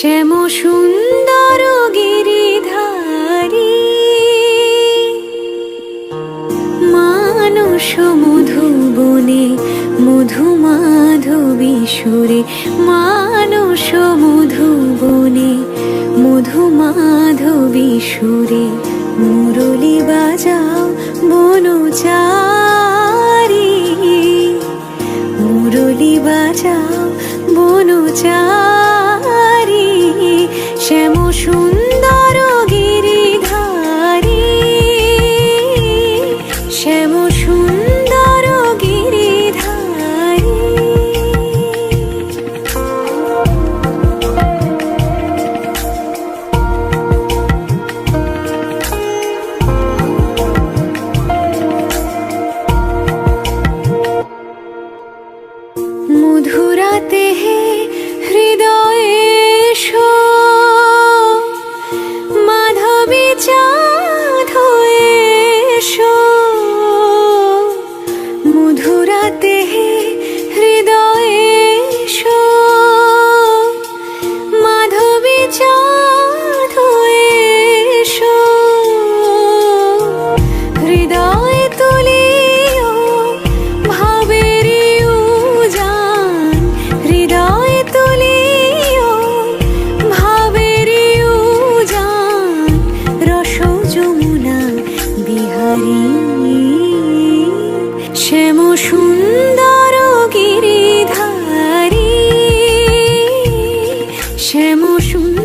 শ্যাম সুন্দর গিরিধারী। মানস মধুবনে মধু মাধবী সুরে, মানস মধুবনে মধু মাধবী সুরে, মুরলি বাজাও বনচারী। মুরলি বাজাও সুন্দর গিরিধারী শ্যাম সুন্দর গিরিধারী মধুরাতে হে মধুরাতে হে শ্যাম সুন্দর গিরিধারী। শ্যাম সুন্দর